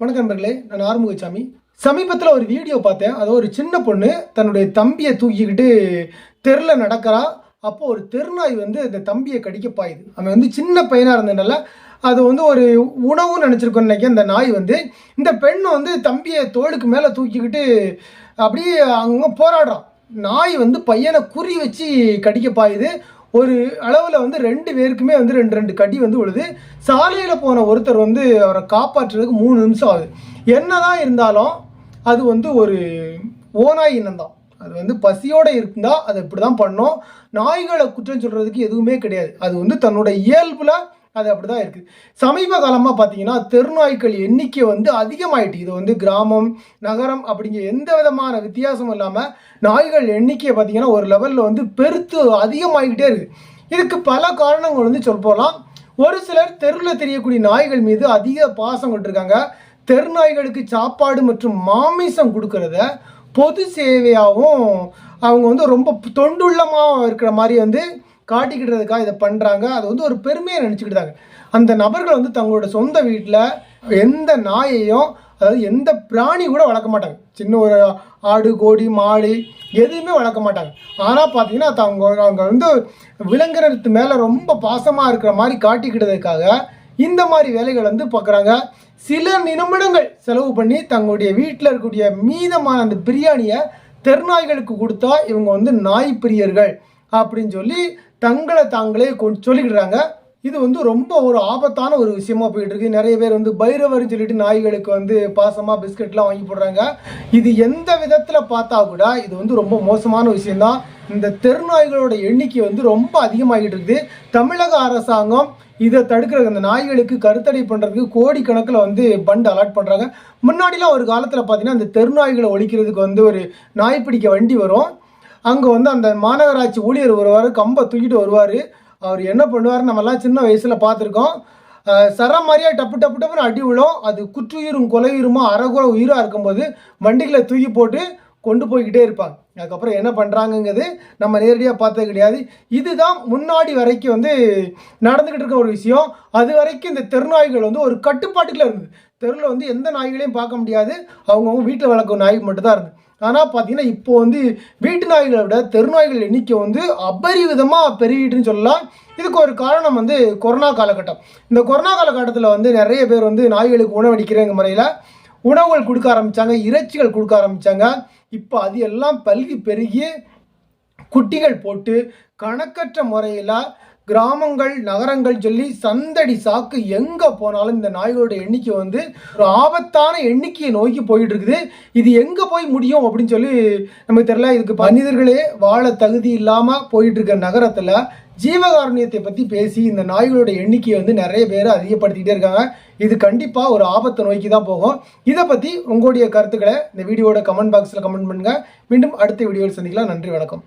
வணக்கம் நண்பர்களே நான் ஆறுமுகசாமி. சமீபத்தில் ஒரு வீடியோ பார்த்தேன். அது ஒரு சின்ன பொண்ணு தன்னுடைய தம்பியை தூக்கிக்கிட்டு தெருவில் நடக்கிறா. அப்போது ஒரு தெருநாய் வந்து அந்த தம்பியை கடிக்க பாயுது. அவன் வந்து சின்ன பையனாக இருந்ததுனால அது வந்து ஒரு உணவுன்னு நினச்சிருக்கோம் நினைக்க அந்த நாய் வந்து இந்த பெண் வந்து தம்பியை தோளுக்கு மேலே தூக்கிக்கிட்டு அப்படியே அங்கே போராடுறான் நாய் வந்து பையனை குறி வச்சு கடிக்க பாயுது. ஒரு அளவில் வந்து ரெண்டு பேருக்குமே வந்து ரெண்டு ரெண்டு கடி வந்து விழுது. சாலையில் போன ஒருத்தர் வந்து அவரை காப்பாற்றுறதுக்கு மூணு நிமிஷம் ஆகுது. என்னதான் இருந்தாலும் அது வந்து ஒரு ஓநாய் இனம்தான். அது வந்து பசியோடு இருந்தால் அது இப்படி தான் பண்ணும். நாய்களை குற்றம் சொல்கிறதுக்கு எதுவுமே கிடையாது. அது வந்து தன்னோட இயல்பில் அது அப்படி தான் இருக்குது சமீப காலமாக பார்த்தீங்கன்னா தெருநாய்க்கள் எண்ணிக்கை வந்து அதிகமாயிட்டு இது வந்து கிராமம் நகரம் அப்படிங்கிற எந்த விதமான வித்தியாசமும் இல்லாமல் நாய்கள் எண்ணிக்கையை பார்த்தீங்கன்னா ஒரு லெவலில் வந்து பெருத்து அதிகமாகிக்கிட்டே இருக்குது இதுக்கு பல காரணங்கள் வந்து சொல்ல போகலாம் ஒரு சிலர் தெருவில் தெரியக்கூடிய நாய்கள் மீது அதிக பாசம் கொண்டிருக்காங்க. தெருநாய்களுக்கு சாப்பாடு மற்றும் மாமிசம் கொடுக்கறத பொது சேவையாகவும் அவங்க வந்து ரொம்ப தொண்டுள்ளமாக இருக்கிற மாதிரி வந்து காட்டிக்கிட்டதுக்காக இதை பண்ணுறாங்க அது வந்து ஒரு பெருமையை நினச்சிக்கிட்டாங்க. அந்த நபர்கள் வந்து தங்களோட சொந்த வீட்டில் எந்த நாயையும் அதாவது எந்த பிராணி கூட வளர்க்க மாட்டாங்க. சின்ன ஒரு ஆடு கோடி மாடு எதுவுமே வளர்க்க மாட்டாங்க. ஆனால் பார்த்தீங்கன்னா அவங்க அவங்க வந்து விலங்கினத்து மேலே ரொம்ப பாசமாக இருக்கிற மாதிரி காட்டிக்கிட்டதுக்காக இந்த மாதிரி வேலைகள் வந்து பார்க்குறாங்க சில நிமிடங்கள் செலவு பண்ணி தங்களுடைய வீட்டில் இருக்கக்கூடிய மீதமான அந்த பிரியாணியை தெருநாய்களுக்கு கொடுத்தா இவங்க வந்து நாய் பிரியர்கள். அப்படின்னு சொல்லி தங்களை தாங்களே சொல்லிக்கிடுறாங்க. இது வந்து ரொம்ப ஒரு ஆபத்தான ஒரு விஷயமா போயிட்டு இருக்கு நிறைய பேர் வந்து பைரவர்னு சொல்லிட்டு நாய்களுக்கு வந்து பாசமா பிஸ்கட்லாம் வாங்கி போடுறாங்க. இது எந்த விதத்துல பார்த்தா கூட இது வந்து ரொம்ப மோசமான விஷயம்தான். இந்த தெருநாய்களோட எண்ணிக்கை வந்து ரொம்ப அதிகமாகிட்டு இருக்குது தமிழக அரசாங்கம் இதை தடுக்கிறது அந்த நாய்களுக்கு கருத்தடை பண்ணுறதுக்கு கோடிக்கணக்கில் வந்து பண்டு அலாட் பண்ணுறாங்க முன்னாடிலாம் ஒரு காலத்தில் பார்த்தீங்கன்னா அந்த தெருநாய்களை ஒழிக்கிறதுக்கு வந்து ஒரு நாய் பிடிக்க வண்டி வரும். அங்கே வந்து அந்த மாநகராட்சி ஊழியர் வருவார் கம்பை தூக்கிட்டு வருவார். அவர் என்ன பண்ணுவார்? நம்மலாம் சின்ன வயசில் பார்த்துருக்கோம். சர மாதிரியா டப்பு டப்பு டப்புன்னு அடி விழும். அது குற்றுயிரும் கொலையுருமா அறகுற உயிராக இருக்கும்போது வண்டிகளை தூக்கி போட்டு கொண்டு போய்கிட்டே இருப்பாங்க. அதுக்கப்புறம் என்ன பண்ணுறாங்கங்கிறது நம்ம நேரடியாக பார்த்தது கிடையாது. இதுதான் முன்னாடி வரைக்கும் வந்து நடந்துக்கிட்டு இருக்க ஒரு விஷயம். அது வரைக்கும் இந்த தெருநாய்கள் வந்து ஒரு கட்டுப்பாட்டுக்குள்ளே இருந்தது. தெருவில் வந்து எந்த நாய்களையும் பார்க்க முடியாது. அவங்கவுங்க வீட்டில் வளர்க்கும் நாய் மட்டும்தான் இருந்தது. ஆனால் பார்த்தீங்கன்னா இப்போ வந்து வீட்டு நாய்களை விட தெருநாய்கள் எண்ணிக்கை வந்து அபரிவிதமாக பெருகிட்டுன்னு சொல்லலாம். இதுக்கு ஒரு காரணம் வந்து கொரோனா காலகட்டம். இந்த கொரோனா காலகட்டத்தில் வந்து நிறைய பேர் வந்து நாய்களுக்கு உணவளிக்கிறேங்க முறையில் உணவுகள் கொடுக்க ஆரம்பித்தாங்க இறைச்சிகள் கொடுக்க ஆரம்பித்தாங்க இப்போ அது எல்லாம் பல்கி பெருகி குட்டிகள் போட்டு கணக்கற்ற முறையில் கிராமங்கள் நகரங்கள் சொல்லி சந்தடி சாக்கு எங்கே போனாலும் இந்த நாய்களோட எண்ணிக்கை வந்து ஒரு ஆபத்தான எண்ணிக்கையை நோக்கி போயிட்டு இருக்குது இது எங்கே போய் முடியும் அப்படின்னு சொல்லி நமக்கு தெரியல. இதுக்கு மனிதர்களே வாழ தகுதி இல்லாமல் போயிட்டு இருக்க நகரத்தில் ஜீவகாருண்யத்தை பற்றி பேசி இந்த நாய்களோட எண்ணிக்கையை வந்து நிறைய பேர் அதிகப்படுத்திக்கிட்டே இருக்காங்க. இது கண்டிப்பாக ஒரு ஆபத்தை நோக்கி தான் போகும். இதை பற்றி உங்களுடைய கருத்துக்களை இந்த வீடியோட கமெண்ட் பாக்ஸில் கமெண்ட் பண்ணுங்கள் மீண்டும் அடுத்த வீடியோவில் சந்திக்கலாம். நன்றி வணக்கம்.